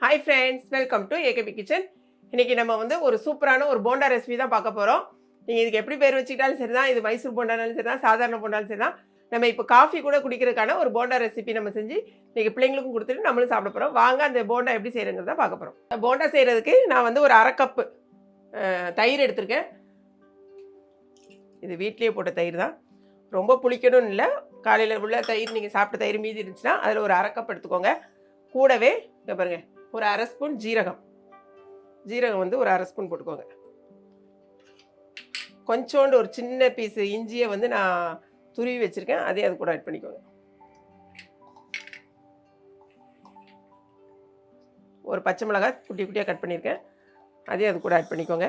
Hi friends welcome to A K P kitchen இன்றைக்கி நம்ம வந்து ஒரு சூப்பரான ஒரு போண்டா ரெசிபி தான் பார்க்க போகிறோம் நீங்கள் இதுக்கு எப்படி பேர் வச்சுக்கிட்டாலும் சரி தான் இது மைசூர் போண்டானாலும் சரி தான் சாதாரண போண்டாலும் சரி தான் நம்ம இப்போ காஃபி கூட குடிக்கிறதுக்கான ஒரு போண்டா ரெசிபி நம்ம செஞ்சு இன்றைக்கி பிள்ளைங்களுக்கும் கொடுத்துட்டு நம்மளும் சாப்பிட போகிறோம் வாங்க அந்த போண்டா எப்படி செய்கிறங்கிறத பார்க்க போகிறோம் போண்டா செய்கிறதுக்கு நான் வந்து ஒரு அரை கப்பு தயிர் எடுத்திருக்கேன். இது வீட்லேயே போட்ட தயிர் தான். ரொம்ப புளிக்கணும்னு இல்லை. காலையில் உள்ள தயிர் நீங்கள் சாப்பிட்ட தயிர் மீதி இருந்துச்சுன்னா அதில் ஒரு அரை கப் எடுத்துக்கோங்க. கூடவே இங்கே பாருங்கள் ஒரு அரை ஸ்பூன் ஜீரகம். ஜீரகம் வந்து ஒரு அரை ஸ்பூன் போட்டுக்கோங்க. கொஞ்சோண்டு ஒரு சின்ன பீஸ் இஞ்சியை வந்து நான் துருவி வச்சுருக்கேன். அதையும் அது கூட ஆட் பண்ணிக்கோங்க. ஒரு பச்சை மிளகாய் குட்டி குட்டியாக கட் பண்ணியிருக்கேன் அதையும் அது கூட ஆட் பண்ணிக்கோங்க.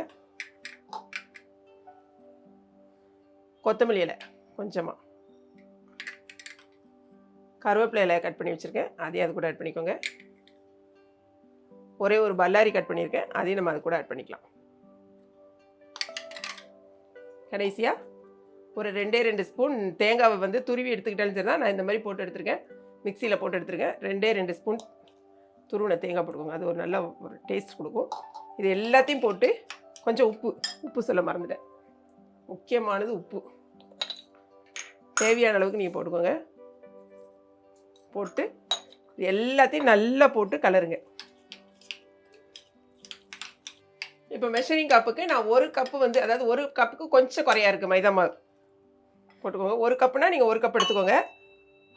கொத்தமல்லி இலை கொஞ்சமாக கருவேப்பிலை இலையை கட் பண்ணி வச்சுருக்கேன். அதையும் அது கூட ஆட் பண்ணிக்கோங்க. ஒரே ஒரு பல்லாரி கட் பண்ணியிருக்கேன். அதையும் நம்ம அது கூட ஆட் பண்ணிக்கலாம். கடைசியாக ஒரு ரெண்டே ரெண்டு ஸ்பூன் தேங்காவை வந்து துருவி எடுத்துக்கிட்டாலும் சரி தான் நான் இந்த மாதிரி போட்டு எடுத்திருக்கேன். மிக்சியில் போட்டு எடுத்திருக்கேன். ரெண்டே ரெண்டு ஸ்பூன் துருவின தேங்காய் போட்டுக்கோங்க. அது ஒரு நல்ல ஒரு டேஸ்ட் கொடுக்கும். இது எல்லாத்தையும் போட்டு கொஞ்சம் உப்பு உப்பு சொல்ல மறந்துட்டேன். முக்கியமானது உப்பு. தேவையான அளவுக்கு நீங்கள் போட்டுக்கோங்க. போட்டு இது எல்லாத்தையும் நல்லா போட்டு கலருங்க. இப்போ மெஷரிங் கப்புக்கு நான் ஒரு கப்பு வந்து அதாவது ஒரு கப்புக்கு கொஞ்சம் குறையா இருக்குது மைதா மாவு. போட்டுக்கோங்க. ஒரு கப்புனா நீங்கள் ஒரு கப் எடுத்துக்கோங்க.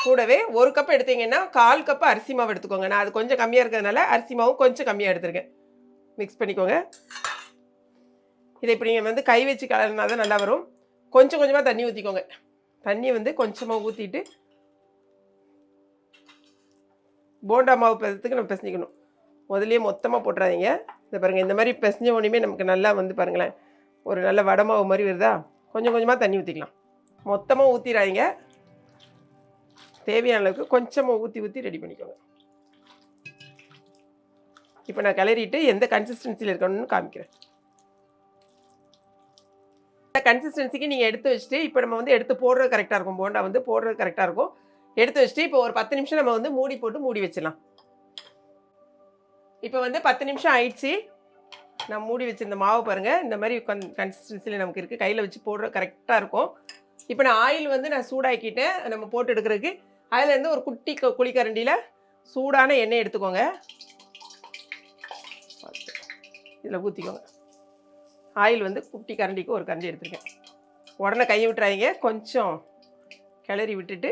கூடவே ஒரு கப் எடுத்தீங்கன்னா கால் கப்பு அரிசி மாவு எடுத்துக்கோங்க. நான் அது கொஞ்சம் கம்மியாக இருக்கிறதுனால அரிசி மாவும் கொஞ்சம் கம்மியாக எடுத்துருக்கேன். மிக்ஸ் பண்ணிக்கோங்க. இதை இப்போ நீங்கள் வந்து கை வச்சு கலர்னா தான் நல்லா வரும். கொஞ்சம் கொஞ்சமாக தண்ணி ஊற்றிக்கோங்க தண்ணி வந்து கொஞ்சமாக ஊற்றிட்டு போண்டா மாவு பதத்துக்கு நம்ம பிசைஞ்சிக்கணும். முதலே மொத்தமாக போட்டுறாதீங்க. இந்த பாருங்கள் இந்த மாதிரி பிசைஞ்ச உடனே நமக்கு நல்லா வந்து பாருங்களேன் ஒரு நல்ல வடமாவு மாதிரி வருதா? கொஞ்சம் கொஞ்சமாக தண்ணி ஊற்றிக்கலாம் மொத்தமாக ஊற்றிடாதீங்க தேவையான அளவுக்கு கொஞ்சமாக ஊற்றி ஊற்றி ரெடி பண்ணிக்கோங்க. இப்போ நான் கிளறிட்டு எந்த கன்சிஸ்டன்சியில் இருக்கணும்னு காமிக்கிறேன். இந்த கன்சிஸ்டன்சிக்கு நீங்கள் எடுத்து வச்சுட்டு இப்போ நம்ம வந்து எடுத்து போடுறது கரெக்டாக இருக்கும். போண்டா வந்து போடுறது கரெக்டாக இருக்கும். எடுத்து வச்சுட்டு இப்போ ஒரு பத்து நிமிஷம் நம்ம வந்து மூடி போட்டு மூடி வச்சிடலாம். இப்போ வந்து பத்து நிமிஷம் ஆயிடுச்சு. நான் மூடி வச்சிருந்த மாவு பாருங்கள் இந்த மாதிரி கன் கன்சிஸ்டன்சியில் நமக்கு இருக்குது கையில் வச்சு போடுற கரெக்டாக இருக்கும். இப்போ நான் ஆயில் வந்து நான் சூடாக்கிட்டேன். நம்ம போட்டு எடுக்கிறதுக்கு. அதுலேருந்து ஒரு குட்டி குழிக்கரண்டியில் சூடான எண்ணெய் எடுத்துக்கோங்க. இதில் ஊற்றிக்கோங்க ஆயில் வந்து குட்டி கரண்டிக்கு ஒரு கரண்டி எடுத்துருக்கேன். உடனே கையை விட்டுறாதீங்க. கொஞ்சம் கிளறி விட்டுட்டு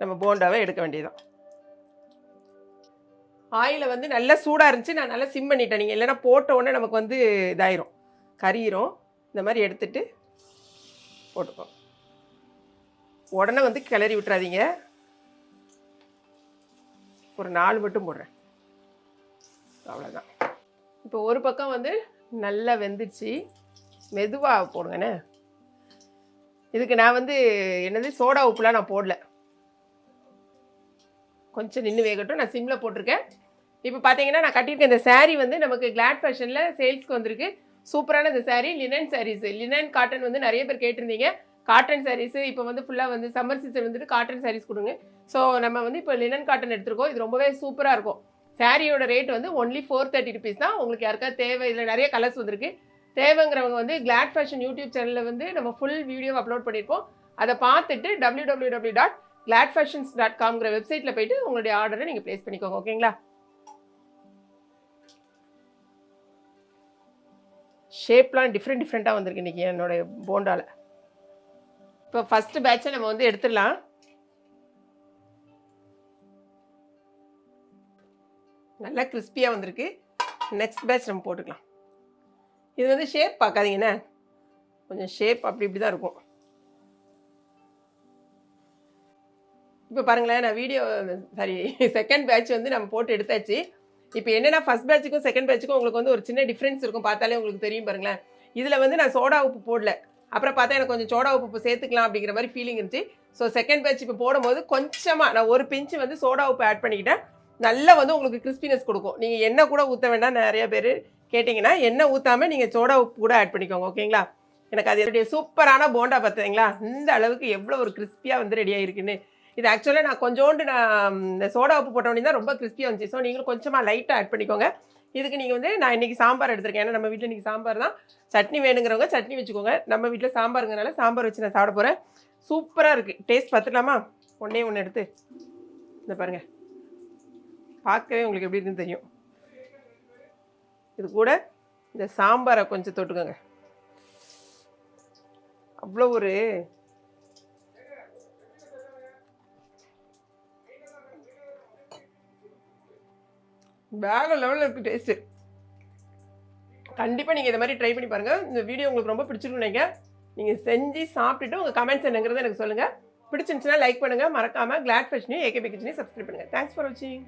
நம்ம போண்டாவை எடுக்க வேண்டியதுதான். ஆயிலை வந்து நல்லா சூடாக இருந்துச்சு. நான் நல்லா சிம் பண்ணிட்டேன். நீங்கள் இல்லைன்னா போட்ட உடனே நமக்கு வந்து இதாயிரும். கறியிரும் இந்த மாதிரி எடுத்துட்டு போட்டுக்கோ. உடனே வந்து கிளறி விட்டுறாதீங்க. ஒரு நாலு மட்டும் போடுறேன். அவ்வளோதான் இப்போ ஒரு பக்கம் வந்து நல்லா வெந்துச்சு. மெதுவாக போடுங்கண்ணே இதுக்கு நான் வந்து என்னது? சோடா உப்புலாம் நான் போடல. கொஞ்சம் நின்று வேகட்டும். நான் சிம்மில் போட்டிருக்கேன். இப்போ பார்த்தீங்கன்னா நான் கட்டியிருக்க இந்த சாரீ வந்து நமக்கு கிளாட் ஃபேஷனில் சேல்ஸ்க்கு வந்திருக்கு. சூப்பரான இந்த sari linen saris linen cotton வந்து நிறைய பேர் கேட்டிருந்தீங்க. காட்டன் சாரீஸ் இப்போ வந்து ஃபுல்லாக வந்து சம்மர் சீசன் வந்துட்டு காட்டன் சாரீஸ் கொடுங்க. ஸோ நம்ம வந்து இப்போ லினன் காட்டன் எடுத்துருக்கோம். இது ரொம்பவே சூப்பராக இருக்கும். சாரியோட ரேட் வந்து ஒன்லி ஃபோர் தேர்ட்டி ருபீஸ் தான். உங்களுக்கு யாருக்காவது தேவை இதில் நிறைய கலர்ஸ் வந்திருக்கு. தேவைங்கிறவங்க வந்து கிளாட் ஃபேஷன் யூடியூப் சேனலில் வந்து நம்ம ஃபுல் வீடியோ அப்லோட் பண்ணியிருப்போம் அதை பார்த்துட்டு W W W dot glad fashions dot காம்ங்கிற வெப்சைட்டில் போயிட்டு உங்களுடைய ஆர்டரை நீங்கள் ப்ளேஸ் பண்ணிக்கோங்க. ஓகேங்களா ஷேப்லாம் டிஃப்ரெண்ட் டிஃப்ரெண்ட்டாக வந்திருக்கு இன்றைக்கி என்னோட போண்டாவில் இப்போ ஃபஸ்ட்டு பேட்சை நம்ம வந்து எடுத்துடலாம். நல்லா கிறிஸ்பியாக வந்திருக்கு. நெக்ஸ்ட் பேட்ச் நம்ம போட்டுக்கலாம். இது வந்து ஷேப் பார்க்காதீங்கண்ணே கொஞ்சம் ஷேப் அப்படி இப்படி தான் இருக்கும். இப்போ பாருங்களேன் நான் வீடியோ சாரி செகண்ட் பேட்ச் வந்து நம்ம போட்டு எடுத்தாச்சு. இப்போ என்னென்னா ஃபர்ஸ்ட் பேட்சுக்கும் செகண்ட் பேட்சுக்கும் உங்களுக்கு வந்து ஒரு சின்ன டிஃப்ரென்ஸ் இருக்கும். பார்த்தாலே உங்களுக்கு தெரியும் பாருங்களேன். இதில் வந்து நான் சோடா உப்பு போடல. அப்புறம் பார்த்தா எனக்கு கொஞ்சம் சோடா உப்பு சேர்த்துக்கலாம் அப்படிங்கிற மாதிரி ஃபீலிங் இருந்துச்சு. ஸோ செகண்ட் பேட்ச் இப்போ போடும்போது கொஞ்சமாக நான் ஒரு பிஞ்சு வந்து சோடா உப்பு ஆட் பண்ணிக்கிட்டேன். நல்லா வந்து உங்களுக்கு கிறிஸ்பினஸ் கொடுக்கும். நீங்கள் எண்ணெய் கூட ஊற்ற வேண்டாம். நிறைய பேர் கேட்டிங்கன்னா எண்ணெய் ஊற்றாமல் நீங்கள் சோடா உப்பு கூட ஆட் பண்ணிக்கோங்க. ஓகேங்களா? எனக்கு அது என்னுடைய சூப்பரான போண்டா பார்த்தீங்களா இந்த அளவுக்கு எவ்வளோ ஒரு கிறிஸ்பியாக வந்து ரெடி ஆகிருக்குன்னு இது ஆக்சுவலாக நான் கொஞ்சோண்டு நான் இந்த சோடா உப்பு போட்டோன்னே தான் ரொம்ப கிறிஸ்பியாக இருந்துச்சு. ஸோ நீங்களும் கொஞ்சமாக லைட்டாக ஆட் பண்ணிக்கோங்க. இதுக்கு நீங்கள் வந்து நான் இன்றைக்கி சாம்பார் எடுத்திருக்கேன். ஏன்னா நம்ம வீட்டில் இன்றைக்கி சாம்பார் தான். சட்னி வேணுங்கிறவங்க சட்னி வச்சுக்கோங்க. நம்ம வீட்டில் சாம்பாருங்கிறனால சாம்பார் வச்சு நான் சாப்பிட போகிறேன் சூப்பராக இருக்குது டேஸ்ட் பார்த்துடலாமா ஒன்றே ஒன்று எடுத்து. இந்த பாருங்கள் பார்க்கவே உங்களுக்கு எப்படி இருக்குன்னு தெரியும். இது கூட இந்த சாம்பாரை கொஞ்சம் தொட்டுக்கோங்க. அவ்வளோ ஒரு வேற லெவலில் இருக்குது டேஸ்ட்டு கண்டிப்பாக நீங்கள் இதை மாதிரி ட்ரை பண்ணி பாருங்கள் இந்த வீடியோ உங்களுக்கு ரொம்ப பிடிச்சிருக்குன்னு நினைக்க நீங்கள் செஞ்சு சாப்பிட்டுட்டு உங்கள் கமெண்ட்ஸ் என்னங்கிறத எனக்கு சொல்லுங்கள் பிடிச்சிருந்துச்சுன்னா லைக் பண்ணுங்கள் மறக்காமல் கிளாட் ஃபேஷனையும் ஏகேபி கிச்சனையும் சப்ஸ்கிரைப் பண்ணுங்கள் தேங்க்ஸ் ஃபார் வாட்சிங்